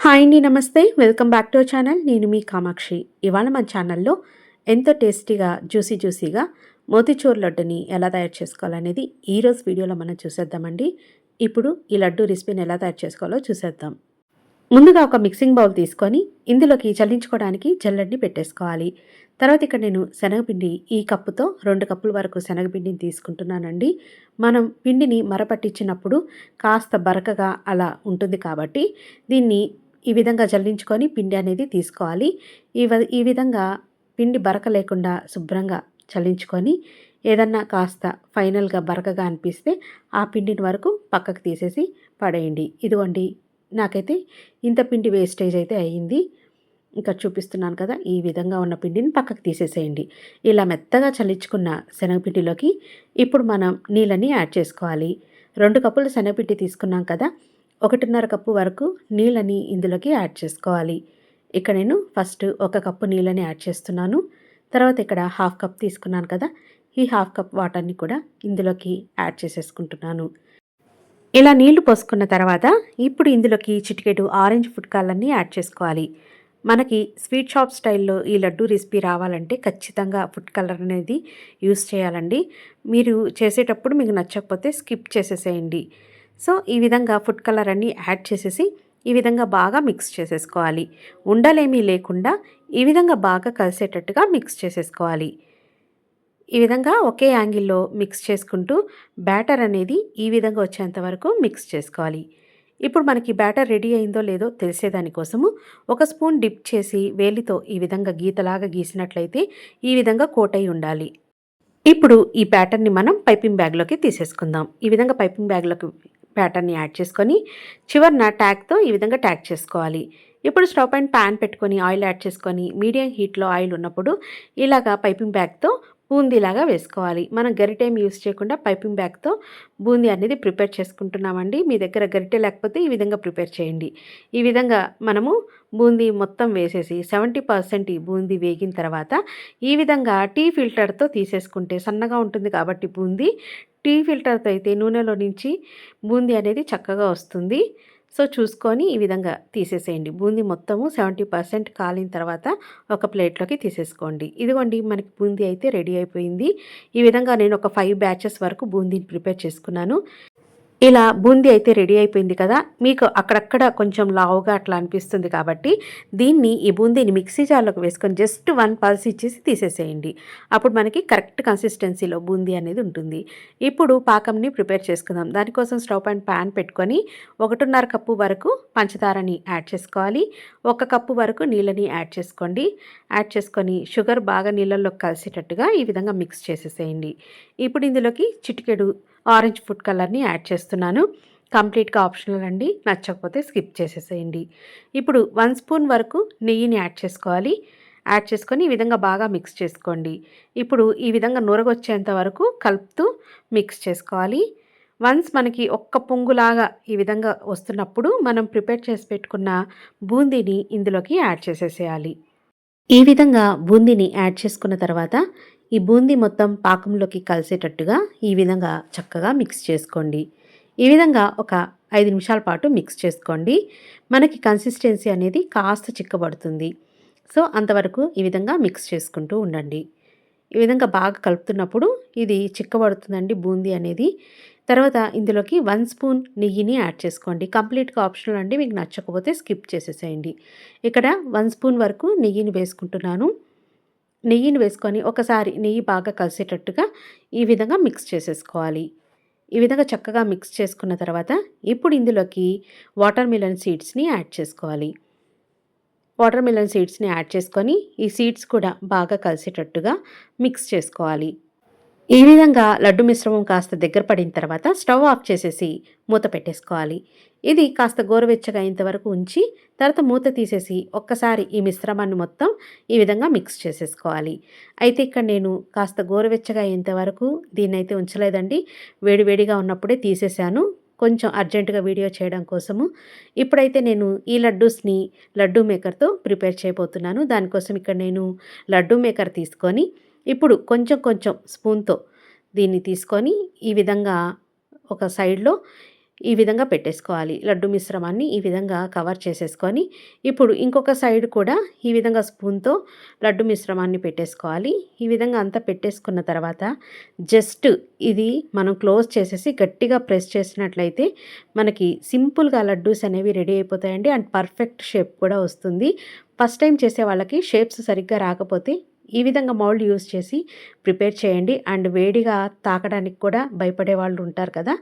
Hi అండి నమస్తే. Welcome back to channel. నేను మీ కామాక్షి. ఇవాళ మన ఛానల్లో ఎంతో టేస్టీగా జ్యూసీ జ్యూసీగా మోతిచూర్ లడ్డుని ఎలా తయారు చేసుకోవాలనేది ఈరోజు వీడియోలో మనం చూసేద్దామండి. ఇప్పుడు ఈ లడ్డు రెసిపీని ఎలా తయారు చేసుకోవాలో చూసేద్దాం. ముందుగా ఒక మిక్సింగ్ బౌల్ తీసుకొని ఇందులోకి చల్లించుకోవడానికి జల్లెడ్ని పెట్టేసుకోవాలి. తర్వాత ఇక్కడ నేను శనగపిండి ఈ కప్పుతో రెండు కప్పుల వరకు శనగపిండిని తీసుకుంటున్నానండి. మనం పిండిని మరపట్టించినప్పుడు కాస్త బరకగా అలా ఉంటుంది కాబట్టి దీన్ని ఈ విధంగా జల్లించుకొని పిండి అనేది తీసుకోవాలి. ఈ వ- ఈ విధంగా పిండి బరక లేకుండా శుభ్రంగా చల్లించుకొని ఏదన్నా కాస్త ఫైనల్గా బరకగా అనిపిస్తే ఆ పిండిని వరకు పక్కకు తీసేసి పడేయండి. ఇదిగోండి నాకైతే ఇంత పిండి వేస్టేజ్ అయితే అయ్యింది. ఇంకా చూపిస్తున్నాను కదా ఈ విధంగా ఉన్న పిండిని పక్కకు తీసేసేయండి. ఇలా మెత్తగా చల్లించుకున్న శనగపిండిలోకి ఇప్పుడు మనం నీళ్ళని యాడ్ చేసుకోవాలి. రెండు కప్పులు శనగపిండి తీసుకున్నాం కదా ఒకటిన్నర కప్పు వరకు నీళ్ళని ఇందులోకి యాడ్ చేసుకోవాలి. ఇక్కడ నేను ఫస్ట్ ఒక కప్పు నీళ్ళని యాడ్ చేస్తున్నాను. తర్వాత ఇక్కడ హాఫ్ కప్ తీసుకున్నాను కదా ఈ హాఫ్ కప్ వాటర్ని కూడా ఇందులోకి యాడ్ చేసేసుకుంటున్నాను. ఇలా నీళ్ళు పోసుకున్న తర్వాత ఇప్పుడు ఇందులోకి చిటికెడు ఆరెంజ్ ఫుడ్ కలర్ని యాడ్ చేసుకోవాలి. మనకి స్వీట్ షాప్ స్టైల్లో ఈ లడ్డు రెసిపీ రావాలంటే ఖచ్చితంగా ఫుడ్ కలర్ అనేది యూస్ చేయాలండి. మీరు చేసేటప్పుడు మీకు నచ్చకపోతే స్కిప్ చేసేసేయండి. సో ఈ విధంగా ఫుడ్ కలర్ అన్నీ యాడ్ చేసేసి ఈ విధంగా బాగా మిక్స్ చేసేసుకోవాలి. ఉండలేమీ లేకుండా ఈ విధంగా బాగా కలిసేటట్టుగా మిక్స్ చేసేసుకోవాలి. ఈ విధంగా ఒకే యాంగిల్లో మిక్స్ చేసుకుంటూ బ్యాటర్ అనేది ఈ విధంగా వచ్చేంత వరకు మిక్స్ చేసుకోవాలి. ఇప్పుడు మనకి బ్యాటర్ రెడీ అయిందో లేదో తెలిసేదానికోసము ఒక స్పూన్ డిప్ చేసి వేలితో ఈ విధంగా గీతలాగా గీసినట్లయితే ఈ విధంగా కోట్ అయి ఉండాలి. ఇప్పుడు ఈ బ్యాటర్ని మనం పైపింగ్ బ్యాగ్లోకి తీసేసుకుందాం. ఈ విధంగా పైపింగ్ బ్యాగ్లోకి ప్యాటర్న్ని యాడ్ చేసుకొని చివరిన ట్యాగ్తో ఈ విధంగా ట్యాగ్ చేసుకోవాలి. ఇప్పుడు స్టవ్ పైన ప్యాన్ పెట్టుకొని ఆయిల్ యాడ్ చేసుకొని మీడియం హీట్లో ఆయిల్ ఉన్నప్పుడు ఇలాగా పైపింగ్ బ్యాగ్తో బూందీలాగా వేసుకోవాలి. మనం గరిటేం యూస్ చేయకుండా పైపింగ్ బ్యాగ్తో బూందీ అనేది ప్రిపేర్ చేసుకుంటున్నామండి. మీ దగ్గర గరిటె లేకపోతే ఈ విధంగా ప్రిపేర్ చేయండి. ఈ విధంగా మనము బూందీ మొత్తం వేసేసి సెవెంటీ పర్సెంట్ ఈ బూందీ వేగిన తర్వాత ఈ విధంగా టీ ఫిల్టర్తో తీసేసుకుంటే సన్నగా ఉంటుంది కాబట్టి బూందీ టీ ఫిల్టర్తో అయితే నూనెలో నుంచి బూందీ అనేది చక్కగా వస్తుంది. సో చూసుకొని ఈ విధంగా తీసేసేయండి. బూందీ మొత్తము సెవెంటీ పర్సెంట్ కాలిన తర్వాత ఒక ప్లేట్లోకి తీసేసుకోండి. ఇదిగోండి మనకి బూందీ అయితే రెడీ అయిపోయింది. ఈ విధంగా నేను ఒక ఫైవ్ బ్యాచెస్ వరకు బూందీని ప్రిపేర్ చేసుకున్నాను. ఇలా బూందీ అయితే రెడీ అయిపోయింది కదా మీకు అక్కడక్కడ కొంచెం లావుగా అట్లా అనిపిస్తుంది కాబట్టి దీన్ని ఈ బూందీని మిక్సీ జార్లోకి వేసుకొని జస్ట్ వన్ పల్స్ ఇచ్చేసి తీసేసేయండి. అప్పుడు మనకి కరెక్ట్ కన్సిస్టెన్సీలో బూందీ అనేది ఉంటుంది. ఇప్పుడు పాకంని ప్రిపేర్ చేసుకుందాం. దానికోసం స్టవ్ అండ్ ప్యాన్ పెట్టుకొని ఒకటిన్నర కప్పు వరకు పంచదారని యాడ్ చేసుకోవాలి. ఒక కప్పు వరకు నీళ్ళని యాడ్ చేసుకోండి. యాడ్ చేసుకొని షుగర్ బాగా నీళ్ళల్లో కలిసేటట్టుగా ఈ విధంగా మిక్స్ చేసేసేయండి. ఇప్పుడు ఇందులోకి చిటికెడు ఆరెంజ్ ఫుడ్ కలర్ని యాడ్ చేస్తున్నాను. కంప్లీట్గా ఆప్షనల్ అండి. నచ్చకపోతే స్కిప్ చేసేసేయండి. ఇప్పుడు వన్ స్పూన్ వరకు నెయ్యిని యాడ్ చేసుకోవాలి. యాడ్ చేసుకొని ఈ విధంగా బాగా మిక్స్ చేసుకోండి. ఇప్పుడు ఈ విధంగా నూరగొచ్చేంత వరకు కలుపుతూ మిక్స్ చేసుకోవాలి. వన్స్ మనకి ఒక్క పొంగులాగా ఈ విధంగా వస్తున్నప్పుడు మనం ప్రిపేర్ చేసి పెట్టుకున్న బూందీని ఇందులోకి యాడ్ చేసేసేయాలి. ఈ విధంగా బూందీని యాడ్ చేసుకున్న తర్వాత ఈ బూందీ మొత్తం పాకంలోకి కలిసేటట్టుగా ఈ విధంగా చక్కగా మిక్స్ చేసుకోండి. ఈ విధంగా ఒక ఐదు నిమిషాల పాటు మిక్స్ చేసుకోండి. మనకి కన్సిస్టెన్సీ అనేది కాస్త చిక్కబడుతుంది. సో అంతవరకు ఈ విధంగా మిక్స్ చేసుకుంటూ ఉండండి. ఈ విధంగా బాగా కలుపుతున్నప్పుడు ఇది చిక్కబడుతుందండి బూందీ అనేది. తర్వాత ఇందులోకి వన్ స్పూన్ నెయ్యిని యాడ్ చేసుకోండి. కంప్లీట్గా ఆప్షనల్ అండి మీకు నచ్చకపోతే స్కిప్ చేసేసేయండి. ఇక్కడ వన్ స్పూన్ వరకు నెయ్యిని వేసుకుంటున్నాను. నెయ్యిని వేసుకొని ఒకసారి నెయ్యి బాగా కలిసేటట్టుగా ఈ విధంగా మిక్స్ చేసేసుకోవాలి. ఈ విధంగా చక్కగా మిక్స్ చేసుకున్న తర్వాత ఇప్పుడు ఇందులోకి వాటర్ మిలన్ సీడ్స్ని యాడ్ చేసుకోవాలి. వాటర్ మిలన్ సీడ్స్ని యాడ్ చేసుకొని ఈ సీడ్స్ కూడా బాగా కలిసేటట్టుగా మిక్స్ చేసుకోవాలి. ఈ విధంగా లడ్డు మిశ్రమం కాస్త దగ్గర పడిన తర్వాత స్టవ్ ఆఫ్ చేసేసి మూత పెట్టేసుకోవాలి. ఇది కాస్త గోరువెచ్చగా అయ్యేంతవరకు ఉంచి తర్వాత మూత తీసేసి ఒక్కసారి ఈ మిశ్రమాన్ని మొత్తం ఈ విధంగా మిక్స్ చేసేసుకోవాలి. అయితే ఇక్కడ నేను కాస్త గోరువెచ్చగా అయ్యేంత వరకు దీన్ని అయితే ఉంచలేదండి వేడివేడిగా ఉన్నప్పుడే తీసేశాను. కొంచెం అర్జెంటుగా వీడియో చేయడం కోసము. ఇప్పుడైతే నేను ఈ లడ్డూస్ని లడ్డూ మేకర్తో ప్రిపేర్ చేయబోతున్నాను. దానికోసం ఇక్కడ నేను లడ్డూ మేకర్ తీసుకొని ఇప్పుడు కొంచెం కొంచెం స్పూన్తో దీన్ని తీసుకొని ఈ విధంగా ఒక సైడ్లో ఈ విధంగా పెట్టేసుకోవాలి. లడ్డు మిశ్రమాన్ని ఈ విధంగా కవర్ చేసేసుకొని ఇప్పుడు ఇంకొక సైడ్ కూడా ఈ విధంగా స్పూన్తో లడ్డు మిశ్రమాన్ని పెట్టేసుకోవాలి. ఈ విధంగా అంతా పెట్టేసుకున్న తర్వాత జస్ట్ ఇది మనం క్లోజ్ చేసేసి గట్టిగా ప్రెస్ చేసినట్లయితే మనకి సింపుల్గా లడ్డూస్ అనేవి రెడీ అయిపోతాయండి. అండ్ పర్ఫెక్ట్ షేప్ కూడా వస్తుంది. ఫస్ట్ టైం చేసే వాళ్ళకి షేప్స్ సరిగ్గా రాకపోతే ఈ విధంగా మౌల్డ్ యూస్ చేసి ప్రిపేర్ చేయండి. అండ్ వేడిగా తాకడానికి కూడా భయపడే వాళ్ళు ఉంటారు కదా.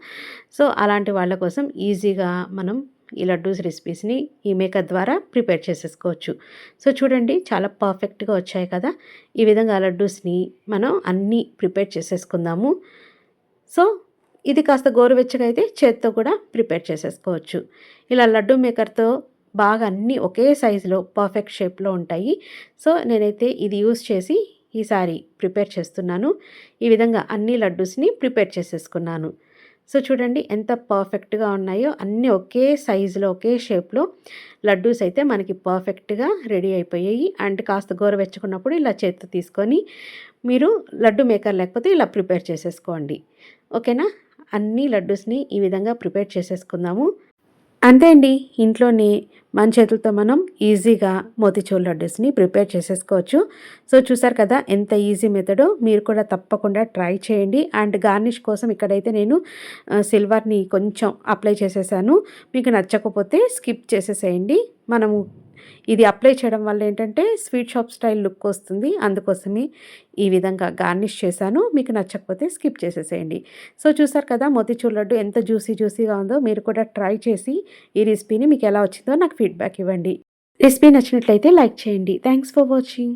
సో అలాంటి వాళ్ళ కోసం ఈజీగా మనం ఈ లడ్డూస్ రెసిపీస్ని ఈ మేకర్ ద్వారా ప్రిపేర్ చేసేసుకోవచ్చు. సో చూడండి చాలా పర్ఫెక్ట్గా వచ్చాయి కదా. ఈ విధంగా లడ్డూస్ని మనం అన్నీ ప్రిపేర్ చేసేసుకుందాము. సో ఇది కాస్త గోరువెచ్చగా అయితే చేత్తో కూడా ప్రిపేర్ చేసేసుకోవచ్చు. ఇలా లడ్డు మేకర్తో బాగా అన్నీ ఒకే సైజులో పర్ఫెక్ట్ షేప్లో ఉంటాయి. సో నేనైతే ఇది యూస్ చేసి ఈసారి ప్రిపేర్ చేస్తున్నాను. ఈ విధంగా అన్ని లడ్డూస్ని ప్రిపేర్ చేసేసుకున్నాను. సో చూడండి ఎంత పర్ఫెక్ట్గా ఉన్నాయో అన్నీ ఒకే సైజులో ఒకే షేప్లో లడ్డూస్ అయితే మనకి పర్ఫెక్ట్గా రెడీ అయిపోయాయి. అండ్ కాస్త గోరవెచ్చుకున్నప్పుడు ఇలా చేతితో తీసుకొని మీరు లడ్డు మేకర్ లేకపోతే ఇలా ప్రిపేర్ చేసేసుకోండి. ఓకేనా? అన్ని లడ్డూస్ని ఈ విధంగా ప్రిపేర్ చేసేసుకుందాము. అంతే అండి. ఇంట్లోనే మన చేతులతో మనం ఈజీగా మోతిచూర్ లడ్డూస్ని ప్రిపేర్ చేసేసుకోవచ్చు. సో చూసారు కదా ఎంత ఈజీ మెథడో మీరు కూడా తప్పకుండా ట్రై చేయండి. అండ్ గార్నిష్ కోసం ఇక్కడైతే నేను సిల్వర్ని కొంచెం అప్లై చేసేసాను. మీకు నచ్చకపోతే స్కిప్ చేసేసేయండి. మనము ఇది అప్లై చేయడం వల్ల ఏంటంటే స్వీట్ షాప్ స్టైల్ లుక్ వస్తుంది. అందుకోసమే ఈ విధంగా గార్నిష్ చేశాను. మీకు నచ్చకపోతే స్కిప్ చేసేసేయండి. సో చూసారు కదా మోతిచూర్ లడ్డు ఎంత జ్యూసీ జ్యూసీగా ఉందో మీరు కూడా ట్రై చేసి ఈ రెసిపీని మీకు ఎలా వచ్చిందో నాకు ఫీడ్బ్యాక్ ఇవ్వండి. రెసిపీ నచ్చినట్లయితే లైక్ చేయండి. Thanks for watching.